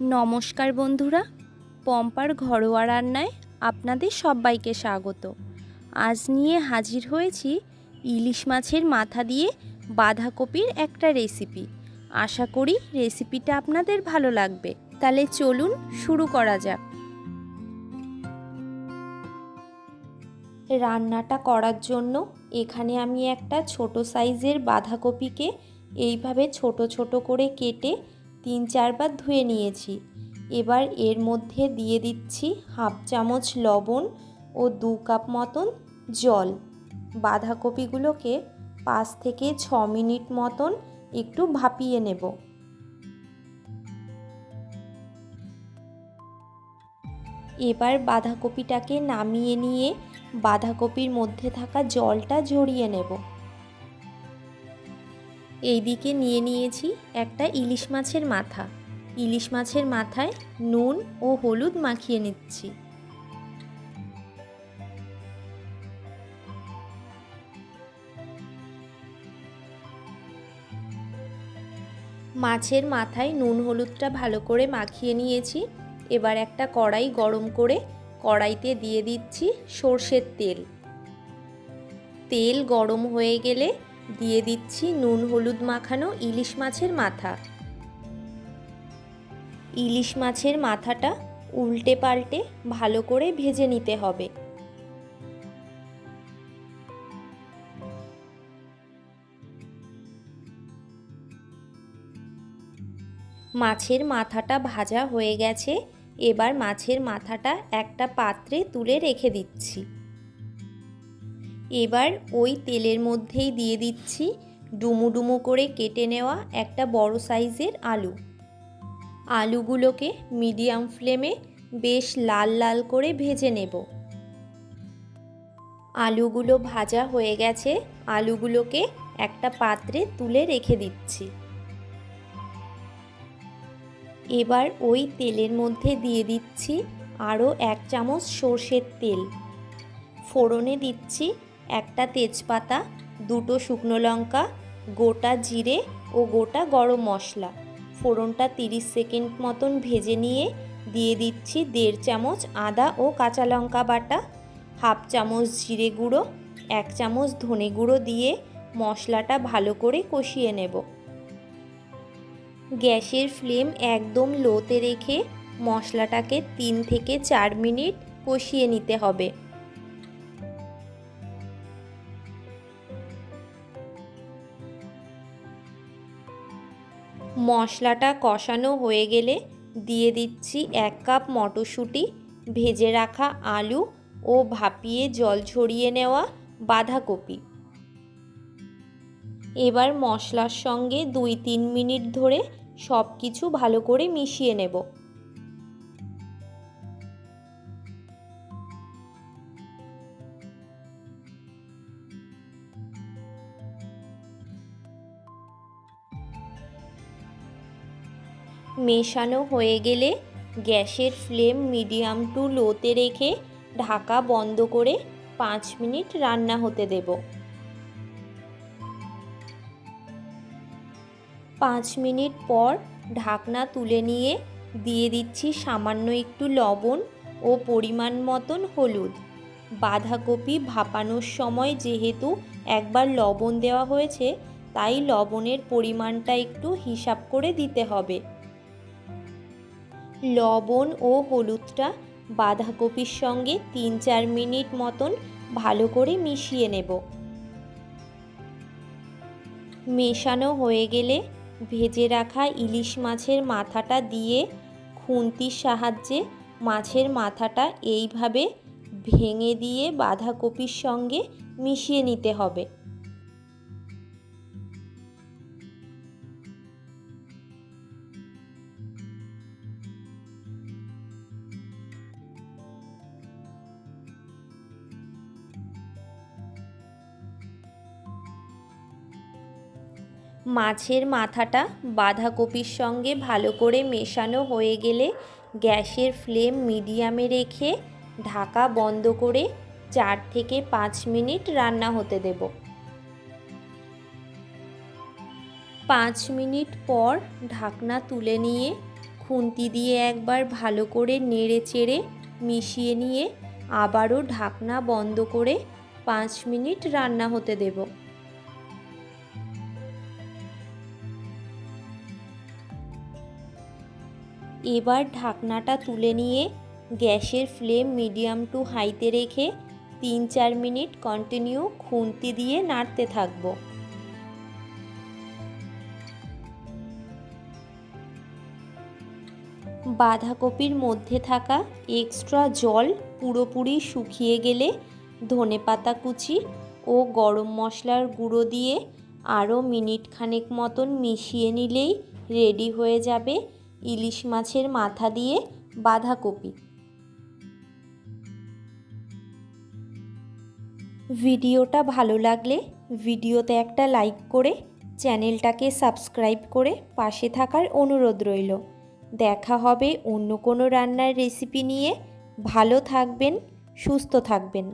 নমস্কার বন্ধুরা, পম্পার ঘরোয়া রান্নায় আপনাদের সবাইকে স্বাগত। আজ নিয়ে হাজির হয়েছি ইলিশ মাছের মাথা দিয়ে বাঁধাকপির একটা রেসিপি। আশা করি রেসিপিটা আপনাদের ভালো লাগবে। তাহলে চলুন শুরু করা যাক। রান্নাটা করার জন্য এখানে আমি একটা ছোট সাইজের বাঁধাকপিকে এইভাবে ছোট ছোট করে কেটে তিন চারবার ধুয়ে নিয়েছি। এবার এর মধ্যে দিয়ে দিচ্ছি হাফ চামচ লবণ ও দু কাপ মতন জল। বাঁধাকপিগুলোকে পাঁচ থেকে ছ মিনিট মতন একটু ভাপিয়ে নেব। এবার বাঁধাকপিটাকে নামিয়ে নিয়ে বাঁধাকপির মধ্যে থাকা জলটা ঝরিয়ে নেব। এইদিকে নিয়ে নিয়েছি একটা ইলিশ মাছের মাথা। ইলিশ মাছের মাথায় নুন ও হলুদ মাখিয়ে নিচ্ছি। মাছের মাথায় নুন হলুদটা ভালো করে মাখিয়ে নিয়েছি। এবার একটা কড়াই গরম করে কড়াইতে দিয়ে দিচ্ছি সর্ষের তেল। তেল গরম হয়ে গেলে দিয়ে দিচ্ছি নুন, হলুদ মাখানো ইলিশ মাছের মাথা। ইলিশ মাছের মাথাটা উল্টে পাল্টে ভালো করে ভেজে নিতে হবে। মাছের মাথাটা ভাজা হয়ে গেছে, এবার মাছের মাথাটা একটা পাত্রে তুলে রেখে দিচ্ছি। এবার ওই তেলের মধ্যেই দিয়ে দিচ্ছি ডুমু ডুমু করে কেটে নেওয়া একটা বড় সাইজের আলু। আলুগুলোকে মিডিয়াম ফ্লেমে বেশ লাল লাল করে ভেজে নেব। আলুগুলো ভাজা হয়ে গেছে, আলুগুলোকে একটা পাত্রে তুলে রেখে দিচ্ছি। এবার ওই তেলের মধ্যে দিয়ে দিচ্ছি আরও এক চামচ সর্ষের তেল। ফোড়নে দিচ্ছি একটা তেজপাতা, দুটো শুকনো লঙ্কা, গোটা জিরে ও গোটা গরম মশলা। ফোড়নটা 30 সেকেন্ড মতন ভেজে নিয়ে দিয়ে দিচ্ছি দেড় চামচ আদা ও কাঁচা লঙ্কা বাটা, হাফ চামচ জিরে গুঁড়ো, এক চামচ ধনে গুঁড়ো দিয়ে মশলাটা ভালো করে কষিয়ে নেব। গ্যাসের ফ্লেম একদম লোতে রেখে মশলাটাকে তিন থেকে চার মিনিট কষিয়ে নিতে হবে। মশলাটা কষানো হয়ে গেলে দিয়ে দিচ্ছি এক কাপ মটরশুঁটি, ভেজে রাখা আলু ও ভাপিয়ে জল ছড়িয়ে নেওয়া বাঁধাকপি। এবার মশলার সঙ্গে দুই তিন মিনিট ধরে সব কিছু ভালো করে মিশিয়ে নেব। মেশানো হয়ে গেলে গ্যাসের ফ্লেম মিডিয়াম টু লোতে রেখে ঢাকা বন্ধ করে পাঁচ মিনিট রান্না হতে দেব। পাঁচ মিনিট পর ঢাকনা তুলে নিয়ে দিয়ে দিচ্ছি সামান্য একটু লবণ ও পরিমাণ মতন হলুদ। বাঁধাকপি ভাপানোর সময় যেহেতু একবার লবণ দেওয়া হয়েছে, তাই লবণের পরিমাণটা একটু হিসাব করে দিতে হবে। লবণ ও হলুদটা বাঁধাকপির সঙ্গে তিন চার মিনিট মতন ভালো করে মিশিয়ে নেব। মেশানো হয়ে গেলে ভেজে রাখা ইলিশ মাছের মাথাটা দিয়ে খুন্তির সাহায্যে মাছের মাথাটা এইভাবে ভেঙে দিয়ে বাঁধাকপির সঙ্গে মিশিয়ে নিতে হবে। মাছের মাথাটা বাঁধাকপির সঙ্গে ভালো করে মেশানো হয়ে গেলে গ্যাসের ফ্লেম মিডিয়ামে রেখে ঢাকা বন্ধ করে চার থেকে পাঁচ মিনিট রান্না হতে দেব। পাঁচ মিনিট পর ঢাকনা তুলে নিয়ে খুন্তি দিয়ে একবার ভালো করে নেড়ে চেড়ে মিশিয়ে নিয়ে আবারও ঢাকনা বন্ধ করে পাঁচ মিনিট রান্না হতে দেব। এবার ঢাকনাটা তুলে নিয়ে গ্যাসের ফ্লেম মিডিয়াম টু হাইতে রেখে তিন চার মিনিট কন্টিনিউ খুন্তি দিয়ে নাড়তে থাকব। বাঁধাকপির মধ্যে থাকা এক্সট্রা জল পুরোপুরি শুকিয়ে গেলে ধনেপাতা কুচি ও গরম মশলার গুঁড়ো দিয়ে আরও মিনিট খানেক মতন মিশিয়ে নিলেই রেডি হয়ে যাবে ইলিশ মাছের মাথা দিয়ে বাঁধাকপি। ভিডিওটা ভালো লাগলে ভিডিওতে একটা লাইক করে চ্যানেলটাকে সাবস্ক্রাইব করে পাশে থাকার অনুরোধ রইল। দেখা হবে অন্য কোনো রান্নার রেসিপি নিয়ে। ভালো থাকবেন, সুস্থ থাকবেন।